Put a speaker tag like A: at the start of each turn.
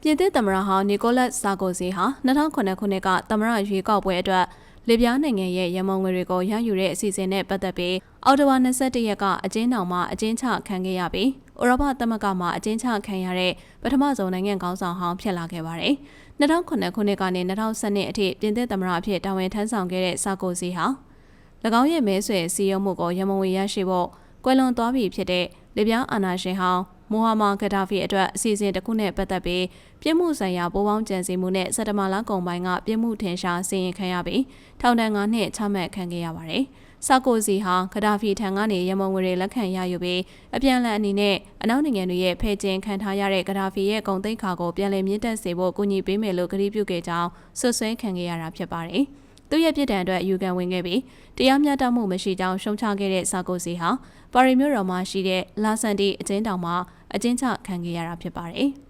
A: ပြည်သစ်သမ္မတဟောင်းနီကိုလတ်ဆာကိုစီဟာ2009ခုနှစ်ကသမ္မတရွေးကောက်ပွဲအတွက်လစ်ဗျားနိုင်ငံရဲ့ရမုံငွေတွေကိုရယူတဲ့အစီအစဉ်နဲ့ပတ်သက်ပြီးအော်တိုဝါ21ရက်ကအကျဉ်းထောင်မှာအကျဉ်းချခံခဲ့ရပြီးဥရောပသမဂ္ဂမှာအကျဉ်းချခံရတဲ့ပထမဆုံးနိုင်ငံကောင်းဆောင်ဟောင်းဖြစ်လာခဲ့ပါတယ်။2009ခုနှစ်ကနေ2012အထိပြည်သစ်သမ္မတအဖြစ်တာဝန်ထမ်းဆောင်ခဲ့တဲ့ဆာကိုစီဟာ၎င်းရဲ့မဲဆွယ်စီရုံမှုကိုရမုံငွေရရှိဖို့ကွယ်လွန်သွားပြီဖြစ်တဲ့လစ်ဗျားအာဏာရှင်ဟောင်း မိုဟာမာဂဒါဖီအတွက်အစီအစဉ်တစ်ခုနဲ့ပတ်သက်ပြီးပြစ်မှုဆိုင်ရာပိုးပေါင်းကြံစည်မှုနဲ့စက်တဘာလကုန်ပိုင်းကပြစ်မှုထင်ရှားစီရင်ခံရပြီးထောင်ဒဏ်9နှစ်ချမှတ်ခံခဲ့ရပါတယ်။ဆာကိုစီဟာဂဒါဖီထံကနေရမုံငွေတွေလက်ခံရယူပြီးအပြန်အလှန်အနေနဲ့အနောက်နိုင်ငံတွေရဲ့ဖဲ့ကျင်ခံထားရတဲ့ဂဒါဖီရဲ့ဂုံသိက္ခါကိုပြန်လည်မြင့်တက်စေဖို့ကူညီပေးမယ်လို့ကတိပြုခဲ့ကြောင်းဆွဆွဲခံခဲ့ရတာဖြစ်ပါတယ်။ သူ့ရဲ့ပြစ်ဒဏ်အတွက်အယူခံဝင်ခဲ့ပြီးတရားမျှတမှုမရှိကြောင်းရှုံချခဲ့တဲ့ဆာကိုစီဟာပါရီမြို့တော်မှာရှိတဲ့လာဆန်တီအကျဉ်းတောင်မှာအကျဉ်းချခံခဲ့ရတာဖြစ်ပါတယ်။